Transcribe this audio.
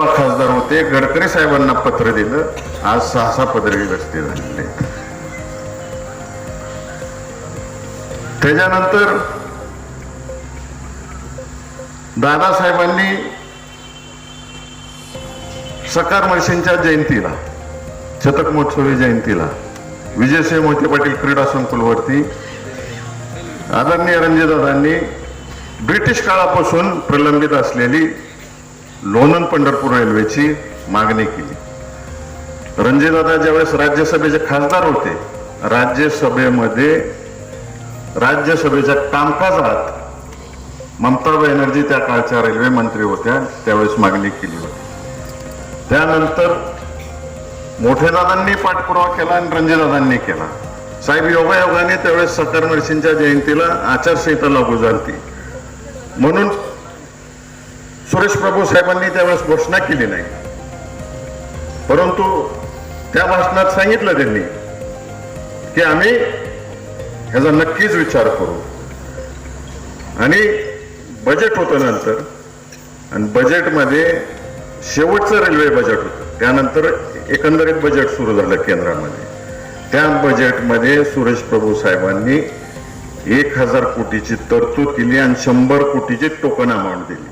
खासदार होते. गडकरी साहेबांना पत्र दिलं. आज सहा सहा पदरी रस्ते झालेले त्याच्यानंतर दादासाहेबांनी सकार मर्शींच्या जयंतीला शतक महोत्सवी जयंतीला विजयसिंह मोहिते पाटील क्रीडा संकुलवरती आदरणीय रणजीदादांनी ब्रिटिश काळापासून प्रलंबित असलेली लोणंद पंढरपूर रेल्वेची मागणी केली. रणजितदादा ज्यावेळेस राज्यसभेचे खासदार होते राज्यसभेमध्ये राज्यसभेच्या कामकाजात ममता बॅनर्जी त्या काळच्या रेल्वे मंत्री होत्या त्यावेळेस मागणी केली होती. त्यानंतर मोठेदादांनी पाठपुरावा केला आणि रणजितदादांनी केला. साहेब योगायोगाने त्यावेळेस सकार नरसिंहच्या जयंतीला आचारसंहिता लागू झाली म्हणून सुरेश प्रभू साहेबांनी त्यावेळेस घोषणा केली नाही. परंतु त्या भाषणात सांगितलं त्यांनी की आम्ही ह्याचा नक्कीच विचार करू. आणि बजेट होतं नंतर आणि बजेटमध्ये शेवटचं रेल्वे बजेट होतं. त्यानंतर एकंदरीत बजेट सुरू झालं केंद्रामध्ये. त्या बजेटमध्ये सुरेश प्रभू साहेबांनी एक हजार कोटीची तरतूद केली आणि शंभर कोटीची टोकन अमाऊंट दिली.